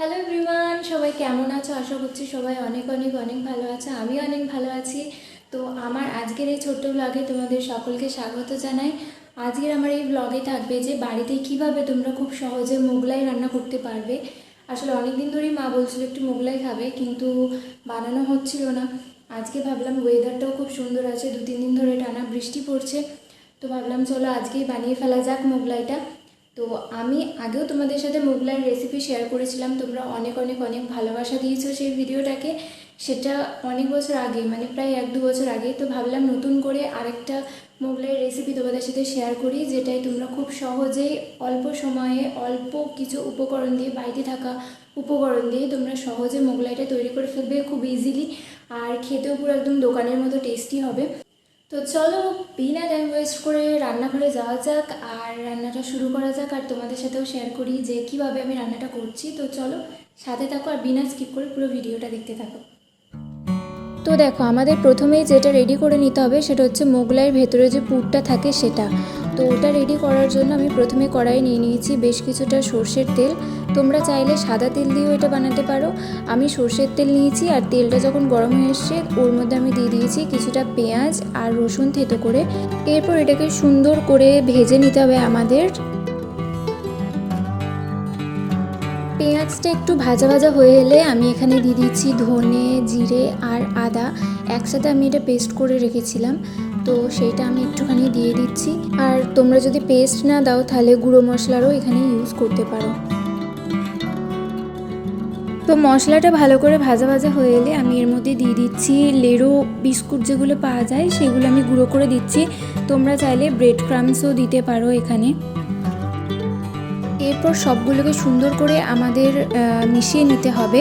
Hello everyone সবাই কেমন আছো? আশা করছি সবাই অনেক অনেক অনেক ভালো আছে। আমি অনেক ভালো আছি। তো আমার আজকের এই ছোট্ট ব্লগে তোমাদের সকলকে স্বাগত জানাই। আজকের আমার এই ব্লগে থাকবে যে বাড়িতে কীভাবে তোমরা খুব সহজে মোগলাই রান্না করতে পারবে। আসলে অনেক দিন ধরেই মা বলছিল একটু মোগলাই খাবে, কিন্তু বানানো হচ্ছিল না। আজকে ভাবলাম ওয়েদারটাও খুব সুন্দর আছে দু তিন দিন ধরে টানা বৃষ্টি পড়ছে। তো ভাবলাম চলো আজকেই বানিয়ে ফেলা যাক মোগলাইটা। তো আমি আগেও তোমাদের সাথে মোগলাইয়ের রেসিপি শেয়ার করেছিলাম, তোমরা অনেক অনেক অনেক ভালোবাসা দিয়েছ সেই ভিডিওটাকে। সেটা অনেক বছর আগে মানে প্রায় এক দু বছর আগে। তো ভাবলাম নতুন করে আরেকটা মোগলাইয়ের রেসিপি তোমাদের সাথে শেয়ার করি, যেটাই তোমরা খুব সহজেই অল্প সময়ে অল্প কিছু উপকরণ দিয়ে, বাড়িতে থাকা উপকরণ দিয়ে তোমরা সহজে মোগলাইটা তৈরি করে ফেলবে খুব ইজিলি আর খেতেও পুরো একদম দোকানের মতো টেস্টি হবে। তো চলো, বিনা টাইম ওয়েস্ট করে রান্নাঘরে যাওয়া যাক, আর রান্নাটা শুরু করা যাক, আর তোমাদের সাথেও শেয়ার করি যে কীভাবে আমি রান্নাটা করছি। তো চলো, সাথে থাকো আর বিনা স্কিপ করে পুরো ভিডিওটা দেখতে থাকো। তো দেখো, আমাদের প্রথমেই যেটা রেডি করে নিতে হবে সেটা হচ্ছে মোগলাইয়ের ভেতরে যে পুরটা থাকে সেটা। তো ওটা রেডি করার জন্য আমি প্রথমে কড়াই নিয়ে নিয়েছি, বেশ কিছুটা সর্ষের তেল। তোমরা চাইলে সাদা তেল দিয়েও এটা বানাতে পারো। আমি সর্ষের তেল নিয়েছি আর তেলটা যখন গরম হয়ে এসছে, ওর মধ্যে আমি দিয়ে দিয়েছি কিছুটা পেঁয়াজ আর রসুন থেতো করে। এরপর এটাকে সুন্দর করে ভেজে নিতে হবে আমাদের। পেঁয়াজটা একটু ভাজা ভাজা হয়ে এলে আমি এখানে দিয়ে দিচ্ছি ধনে, জিরে আর আদা। একসাথে আমি এটা পেস্ট করে রেখেছিলাম। তো সেইটা আমি একটুখানি দিয়ে তোমরা যদি পেস্ট না দাও, তাহলে গুঁড়ো মশলারও এখানে ইউজ করতে পারো। তো মশলাটা ভালো করে ভাজা ভাজা হয়ে এলে আমি এর মধ্যে দিয়ে দিচ্ছি লেরো বিস্কুট যেগুলো পাওয়া যায়, সেগুলো আমি গুঁড়ো করে দিচ্ছি। তোমরা চাইলে ব্রেড ক্রামসও দিতে পারো এখানে। এরপর সবগুলোকে সুন্দর করে আমাদের মিশিয়ে নিতে হবে।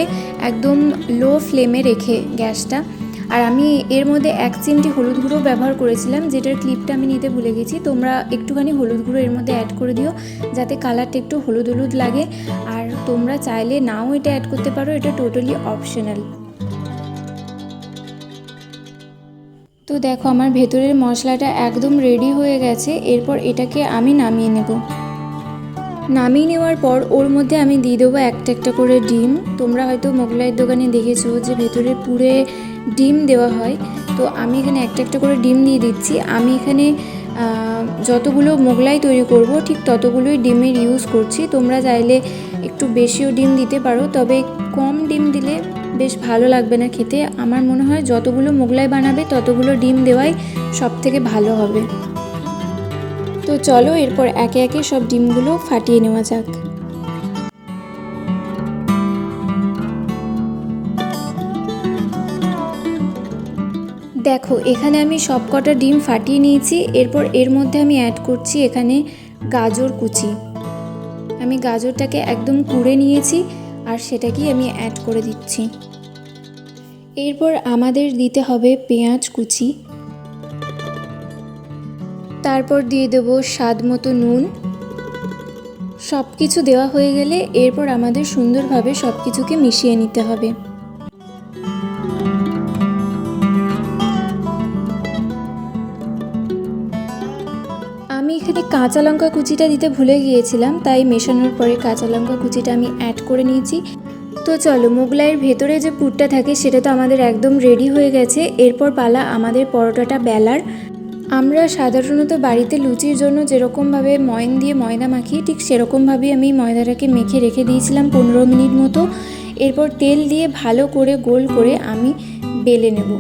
একদম লো ফ্লেমে রেখে গ্যাসটা। আর আমি এর মধ্যে এক চিমটি হলুদ গুঁড়ো ব্যবহার করেছিলাম, যেটার ক্লিপটা আমি নিতে ভুলে গেছি। তোমরা একটুখানি হলুদ গুঁড়ো এর মধ্যে অ্যাড করে দিও, যাতে কালারটা একটু হলুদ হলুদ লাগে। আর তোমরা চাইলে নাও এটা অ্যাড করতে পারো, এটা টোটালি অপশনাল তো দেখো, আমার ভেতরের মশলাটা একদম রেডি হয়ে গেছে, এরপর এটাকে আমি নামিয়ে নেব। নামিয়ে নেওয়ার পর ওর মধ্যে আমি দিয়ে দেবো একটা একটা করে ডিম। তোমরা হয়তো মোগলাইয়ের দোকানে দেখেছ যে ভেতরে পুরে ডিম দেওয়া হয়। তো আমি এখানে একটা একটা করে ডিম দিয়ে দিচ্ছি। আমি এখানে যতগুলো মোগলাই তৈরি করব, ঠিক ততগুলোই ডিমের ইউজ করছি। তোমরা চাইলে একটু বেশিও ডিম দিতে পারো, তবে কম ডিম দিলে বেশ ভালো লাগবে না খেতে। আমার মনে হয় যতগুলো মোগলাই বানাবে, ততগুলো ডিম দেওয়াই সব থেকে ভালো হবে। তো চলো এরপর একে একে সব ডিমগুলো ফাটিয়ে নেওয়া যাক। দেখো, এখানে আমি সব কটা ডিম ফাটিয়ে নিয়েছি, এরপর এর মধ্যে আমি অ্যাড করছি এখানে গাজর কুচি। আমি গাজরটাকে একদম কুড়ে নিয়েছি আর সেটাকেই আমি অ্যাড করে দিচ্ছি। এরপর আমাদের দিতে হবে পেঁয়াজ কুচি। তারপর দিয়ে দেবো স্বাদ মতো নুন। সব কিছু দেওয়া হয়ে গেলে এরপর আমাদের সুন্দরভাবে সব কিছুকে মিশিয়ে নিতে হবে। আমি এখানে কাঁচা লঙ্কা কুচিটা দিতে ভুলে গিয়েছিলাম, তাই মেশানোর পরে কাঁচা লঙ্কা কুচিটা আমি অ্যাড করে নিয়েছি। তো চলো, মোগলাইয়ের ভেতরে যে পুরটা থাকে, সেটা তো আমাদের একদম রেডি হয়ে গেছে। এরপর পালা আমাদের পরোটাটা বেলার। আমরা সাধারণত বাড়িতে লুচির জন্য যেরকমভাবে ময়ন দিয়ে ময়দা মাখি ঠিক সেরকমভাবেই আমি ময়দাটাকে মেখে রেখে দিয়েছিলাম পনেরো মিনিট মতো। এরপর তেল দিয়ে ভালো করে গোল করে আমি বেলে নেব।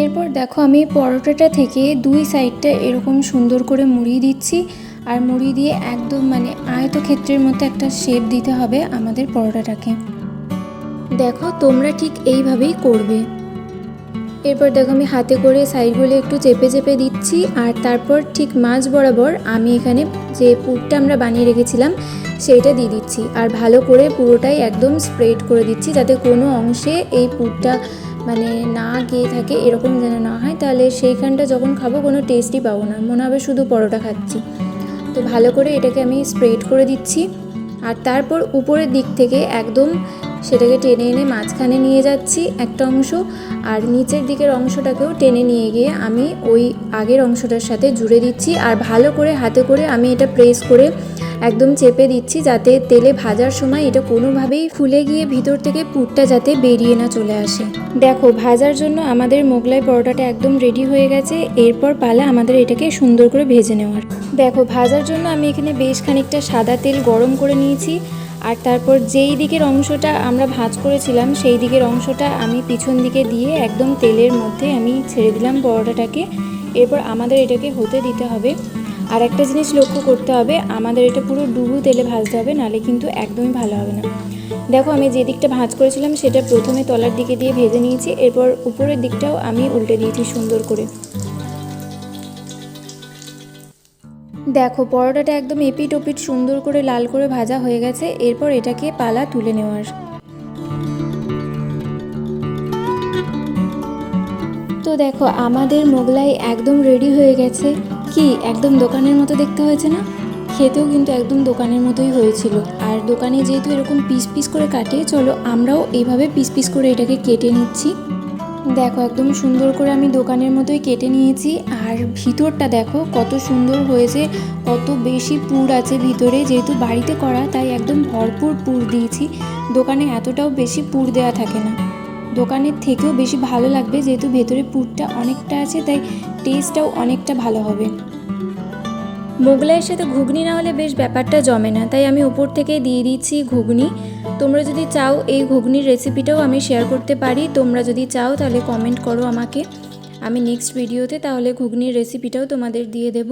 এরপর দেখো আমি পরোটাটা থেকে দুই সাইডটা এরকম সুন্দর করে মুড়িয়ে দিচ্ছি। আর মুড়ি দিয়ে একদম মানে আয়তক্ষেত্রের মতো একটা শেপ দিতে হবে আমাদের পরোটাটাকে। দেখো তোমরা ঠিক এইভাবেই করবে। এরপর দেখো আমি হাতে করে সাইডগুলো একটু চেপে চেপে দিচ্ছি। আর তারপর ঠিক মাঝ বরাবর আমি এখানে যে পুরটা আমরা বানিয়ে রেখেছিলাম সেইটা দিয়ে দিচ্ছি। আর ভালো করে পুরোটাই একদম স্প্রেড করে দিচ্ছি যাতে কোনো অংশে এই পুরটা মানে না গিয়ে থাকে, এরকম যেন না হয়, তাহলে সেইখানটা যখন খাব কোনো টেস্টই পাবো না। মনে হবে শুধু পরোটা খাচ্ছি। তো ভালো করে এটাকে আমি স্প্রেড করে দিচ্ছি। আর তারপর উপরের দিক থেকে একদম সেটাকে টেনে এনে মাঝখানে নিয়ে যাচ্ছি একটা অংশ, আর নিচের দিকের অংশটাকেও টেনে নিয়ে গিয়ে আমি ওই আগের অংশটার সাথে জুড়ে দিচ্ছি, আর ভালো করে হাতে করে আমি এটা প্রেস করে একদম চেপে দিচ্ছি যাতে তেলে ভাজার সময় এটা কোনোভাবেই ফুলে গিয়ে ভিতর থেকে পুরটা যাতে বেরিয়ে না চলে আসে। দেখো, ভাজার জন্য আমাদের মোগলাই পরোটাটা একদম রেডি হয়ে গেছে, এরপর পালা আমাদের এটাকে সুন্দর করে ভেজে নেওয়ার। দেখো, ভাজার জন্য আমি এখানে বেশ খানিকটা সাদা তেল গরম করে নিয়েছি আর তারপর যেই দিকের অংশটা আমরা ভাজ করেছিলাম, সেই দিকের অংশটা আমি পিছন দিকে দিয়ে একদম তেলের মধ্যে আমি ছেড়ে দিলাম পরোটাটাকে। এরপর আমাদের এটাকে হতে দিতে হবে। আর একটা জিনিস লক্ষ্য করতে হবে, আমাদের এটা পুরো ডুবু তেলে ভাজতে হবে, নালে কিন্তু একদমই ভালো হবে না। দেখো, আমি যে দিকটা ভাজ করেছিলাম, সেটা প্রথমে তলার দিকে দিয়ে ভেজে নিয়েছি, এরপর উপরের দিকটাও আমি উল্টে দিয়েছি সুন্দর করে। দেখো, পরোটাটা একদম এপিট ওপিট সুন্দর করে লাল করে ভাজা হয়ে গেছে, এরপর এটাকে পালা তুলে নেওয়ার। তো দেখো, আমাদের মোগলাই একদম রেডি হয়ে গেছে। কি, একদম দোকানের মতো দেখতে হয়েছে না? খেতেও কিন্তু একদম দোকানের মতোই হয়েছিল। আর দোকানে যেহেতু এরকম পিস পিস করে কাটে, চলো আমরাও এইভাবে পিস পিস করে এটাকে কেটে নিচ্ছি। দেখো, একদম সুন্দর করে আমি দোকানের মতোই কেটে নিয়েছি। আর ভিতরটা দেখো, কত সুন্দর হয়েছে, কত বেশি পুর আছে ভিতরে। যেহেতু বাড়িতে করা, তাই একদম ভরপুর পুর দিয়েছি। দোকানে এতটাও বেশি পুর দেওয়া থাকে না। দোকানের থেকেও বেশি ভালো লাগবে, যেহেতু ভেতরে পুরটা অনেকটা আছে, তাই টেস্টটাও অনেকটা ভালো হবে। মোগলাইয়ের সাথে ঘুগনি না হলে বেশ ব্যাপারটা জমে না, তাই আমি উপর থেকে দিয়ে দিচ্ছি ঘুগনি। তোমরা যদি চাও এই ঘুগনির রেসিপিটাও আমি শেয়ার করতে পারি, তোমরা যদি চাও তাহলে কমেন্ট করো আমাকে। আমি নেক্সট ভিডিওতে তাহলে ঘুগনির রেসিপিটাও তোমাদের দিয়ে দেব।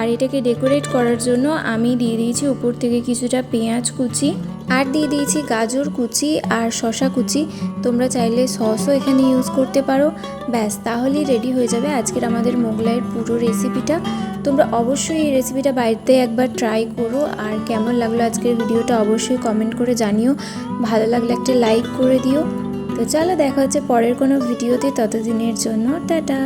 আর এটাকে ডেকোরেট করার জন্য আমি দিয়ে দিয়েছি উপর থেকে কিছুটা পেঁয়াজ কুচি, আর দিয়ে দিয়েছি গাজর কুচি আর শশা কুচি। তোমরা চাইলে সসও এখানে ইউজ করতে পারো। ব্যাস, তাহলেই রেডি হয়ে যাবে আজকের আমাদের মোগলাইয়ের পুরো রেসিপিটা তোমরা অবশ্যই এই রেসিপিটা বাড়িতে একবার ট্রাই করো। আর কেমন লাগল আজকের ভিডিওটা অবশ্যই কমেন্ট করে জানিও। ভালো লাগলে একটা লাইক করে দিও। তো চলো দেখা হচ্ছে পরের কোনো ভিডিওতে ততদিনের জন্য টাটা।